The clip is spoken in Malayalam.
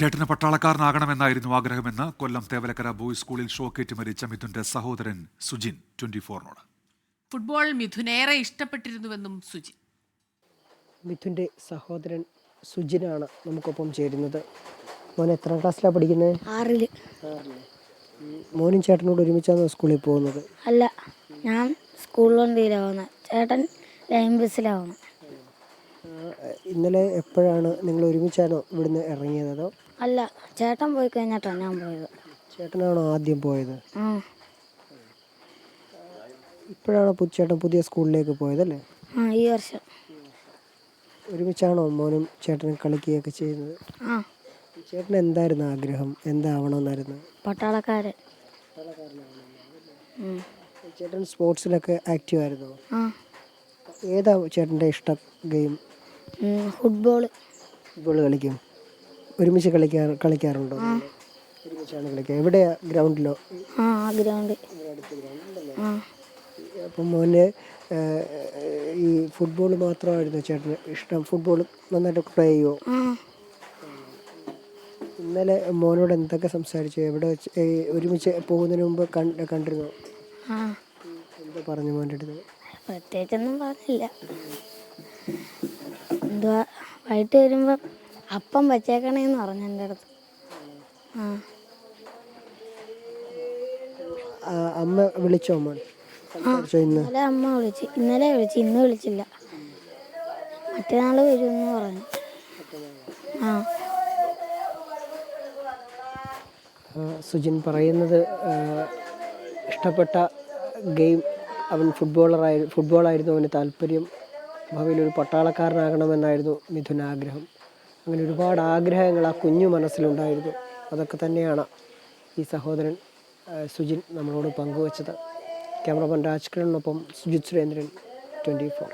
ചേട്ടന് പട്ടാളക്കാരനാകണമെന്നായിരുന്നു ആഗ്രഹമെന്ന് കൊല്ലം തേവലക്കര ബോയ്സ് സ്കൂളിൽ ഷോക്കേറ്റ് മരിച്ച മിഥുന്റെ സഹോദരൻ സുജിൻ ട്വന്റി ഫോറിനോട് ഫുട്ബോൾ മിഥുനേറെ ഇഷ്ടപ്പെട്ടിരുന്നുവെന്നും സുജിൻ. മിഥുന്റെ സഹോദരൻ സുജിനാണ് നമുക്കൊപ്പം ചേരുന്നത്. മോൻ എത്രാം ക്ലാസ്സിലാണ് പഠിക്കുന്നത്? ആറിൽ. മോനും ചേട്ടനോട് ഒരുമിച്ചാണ് സ്കൂളിൽ പോകുന്നത്? അല്ല ഞാൻ സ്കൂൾ വണ്ടിയിലാണ് പോകുന്നത് ചേട്ടൻ ലൈൻ ബസ്സിലാണ് പോകുന്നത് ഇന്നലെ എപ്പോഴാണ് നിങ്ങൾ ഒരുമിച്ചാണോ ഇവിടുന്ന് ഇറങ്ങിയത്? അതോ അല്ല ചേട്ടൻ പോയി കഴിഞ്ഞിട്ടാണ് ഞാൻ പോയത്. ചേട്ടനാണോ ആദ്യം പോയത്? ആ. ഇപ്പോഴാണോ ചേട്ടൻ പുതിയ സ്കൂളിലേക്ക് പോയതല്ലേ ആ ഈ വർഷം. ഒരുമിച്ചാണോ മോനും ചേട്ടനും കളിക്കുകയൊക്കെ ചെയ്യുന്നത്? ആ. ചേട്ടന് എന്തായിരുന്നു ആഗ്രഹം? എന്താവണമെന്നായിരുന്നു? പട്ടാളക്കാരൻ. ചേട്ടൻ സ്പോർട്സിലൊക്കെ ആക്റ്റീവ് ആയിരുന്നു ആ. ഏതാ ചേട്ടന്റെ ഇഷ്ട ഗെയിം? Football football. ഫുട്ബോൾ കളിക്കും. ഒരുമിച്ച് കളിക്കാർ കളിക്കാറുണ്ടോ? ഒരുമിച്ചാണ് കളിക്കുക എവിടെയാ ഗ്രൗണ്ടിലോ? ആ ഗ്രൗണ്ട്. അപ്പം മോന് ഈ ഫുട്ബോൾ മാത്രമായിരുന്നു ചേട്ടന് ഇഷ്ടം? ഫുട്ബോൾ നന്നായിട്ട് പ്ലേ ചെയ്യുമോ ഇന്നലെ മോനോട് എന്തൊക്കെ സംസാരിച്ചു? എവിടെ വെച്ച് ഒരുമിച്ച് പോകുന്നതിന് മുമ്പ് കണ്ട് കണ്ടിരുന്നു? എന്താ പറഞ്ഞു മോന്റെ അടുത്ത്? പ്രത്യേകിച്ചൊന്നും പറഞ്ഞില്ല. എന്തുവാ? വൈകിട്ട് വരുമ്പോൾ അപ്പം വച്ചേക്കണേന്ന് പറഞ്ഞു എന്റെ അടുത്ത്. ആ. ആ, അമ്മ വിളിച്ചോ മോൻ? സംസാരിച്ചോ ഇന്ന്? ഇന്നലെ അമ്മ വിളിച്ചു ഇന്നലെ വിളിച്ചു ഇന്ന് വിളിച്ചില്ല. മറ്റന്നാൾ വരുമെന്ന് പറഞ്ഞു. ആ. ആ, സുജിൻ പറയുന്നത് ആ, ഇഷ്ടപ്പെട്ട ഗെയിം അവൻ ഫുട്ബോളറായി ഫുട്ബോളായിരുന്നു. അവന് താല്പര്യം ഭാവിയിൽ ഒരു പട്ടാളക്കാരനാകണമെന്നായിരുന്നു മിഥുൻ ആഗ്രഹം അങ്ങനെ ഒരുപാട് ആഗ്രഹങ്ങൾ ആ കുഞ്ഞു മനസ്സിലുണ്ടായിരുന്നു. അതൊക്കെ തന്നെയാണ് ഈ സഹോദരൻ സുജിൻ നമ്മളോട് പങ്കുവച്ചത്. ക്യാമറമാൻ രാജ്കിരണിനൊപ്പം സുജിത് സുരേന്ദ്രൻ ട്വന്റി ഫോർ.